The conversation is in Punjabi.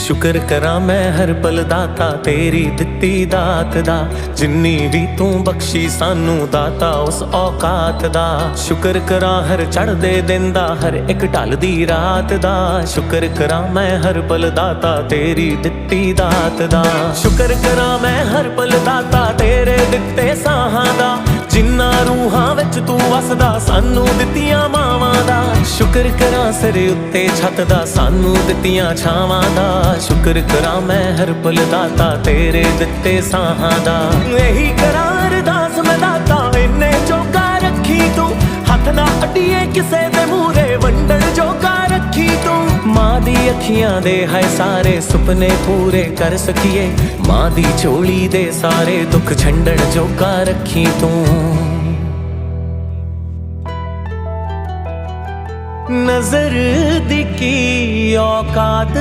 ਸ਼ੁਕਰ ਕਰਾਂ ਮੈਂ ਹਰ ਪਲ ਦਾਤਾ ਤੇਰੀ ਦਿੱਤੀ ਦਾਤ ਦਾ। ਜਿੰਨੀ ਵੀ ਤੂੰ ਬਖਸ਼ੀ ਸਾਨੂੰ ਦਾਤਾ, ਉਸ ਔਕਾਤ ਦਾ। ਸ਼ੁਕਰ ਕਰਾਂ ਹਰ ਚੜਦੇ ਦਿਨ ਦਾ, ਹਰ ਇੱਕ ਢਲਦੀ ਰਾਤ ਦਾ। ਸ਼ੁਕਰ ਕਰਾਂ ਮੈਂ ਹਰ ਪਲ ਦਾਤਾ ਤੇਰੀ ਦਿੱਤੀ ਦਾਤ ਦਾ। ਸ਼ੁਕਰ ਕਰਾਂ ਮੈਂ ਹਰ ਪਲ ਦਾਤਾ ਤੇਰੇ ਦਿੱਤੇ ਸਾਹਾਂ ਦਾ। ਜਿੰਨਾ ਰੂਹਾਂ ਵਿੱਚ ਤੂੰ ਵਸਦਾ, ਸਾਨੂੰ ਦਿੱਤੀਆਂ ਮਾਵਾਂ ਦਾ। ਸ਼ੁਕਰ ਕਰਾਂ ਸਿਰ ਉੱਤੇ ਛੱਤ ਦਾ ਸਾਨੂੰ ਦਿੱਤੀਆਂ ਛਾਵਾਂ ਦਾ। ਸ਼ੁਕਰ ਕਰਾਂ ਮੈਂ ਹਰ ਪਲ ਦਾਤਾ ਤੇਰੇ ਦਿੱਤੇ ਸਾਹਾਂ ਦਾ। ਇਹੀ ਕਰਾਂ ਅਰਦਾਸ ਮੈਂ ਦਾਤਾ, ਇੰਨੇ ਚੋਕਾ ਰੱਖੀ ਤੂੰ। ਹੱਥ ਨਾ ਅੱਡੀਏ ਕਿਸੇ ਦੇ ਮੂਹਰੇ। ਮਾਂ ਦੀ ਅੱਖੀਆਂ ਦੇ ਹੈ ਸਾਰੇ ਸੁਪਨੇ ਪੂਰੇ ਕਰ ਸਕੀਏ। ਮਾਂ ਦੀ ਝੋਲੀ ਦੇ ਸਾਰੇ ਦੁੱਖ ਛੰਡਣ ਜੋਗਾ ਰੱਖੀ ਤੂੰ। ਨਜ਼ਰ ਦੀ ਕੀ ਔਕਾਤ?